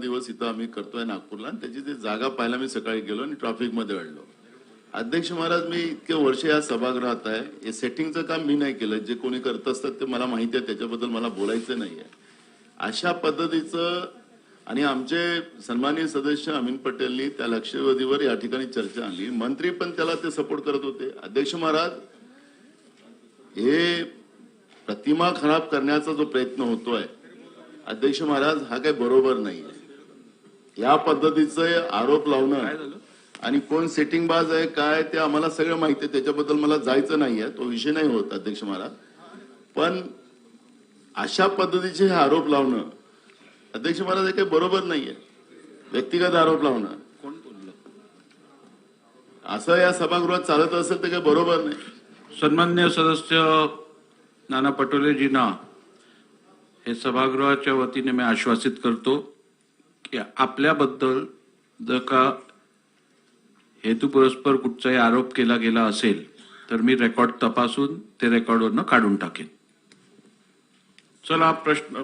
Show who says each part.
Speaker 1: दिवस इथं आम्ही करतोय नागपूरला. आणि त्याची ती जागा पाहायला मी सकाळी गेलो आणि ट्रॅफिकमध्ये अडलो. अध्यक्ष महाराज मी इतके वर्ष या सभागृहात आहे. हे सेटिंगचं काम मी नाही केलं. जे कोणी करत असतात ते मला माहिती आहे. त्याच्याबद्दल मला बोलायचं नाही आहे. अशा पद्धतीचं आणि आमचे सन्माननीय सदस्य अमीन पटेलनी त्या लक्षवेधीवर या ठिकाणी चर्चा आणली. मंत्री पण त्याला ते सपोर्ट करत होते. अध्यक्ष महाराज हे प्रतिमा खराब करण्याचा जो प्रयत्न होतोय अध्यक्ष महाराज हा काही बरोबर नाही आहे या पद्धतीचे आरोप लावणं. आणि कोण सेटिंग बाज आहे काय ते आम्हाला सगळं माहिती आहे. त्याच्याबद्दल मला जायचं नाहीये तो विषय नाही होत अध्यक्ष महाराज पण अशा पद्धतीचे हे आरोप लावणं अध्यक्ष महाराज हे काही बरोबर नाहीये. व्यक्तिगत आरोप लावणं.
Speaker 2: कोण बोललं?
Speaker 1: असं या सभागृहात चालत असेल तर काही बरोबर नाही.
Speaker 2: सन्मान्य सदस्य नाना पटोलेजींना हे सभागृहाच्या वतीने मी आश्वासित करतो. की आपल्याबद्दल जर का हेतुपुरस्पर कुठचाही आरोप केला गेला असेल तर मी रेकॉर्ड तपासून ते रेकॉर्डवरनं काढून टाकेन. चला प्रश्न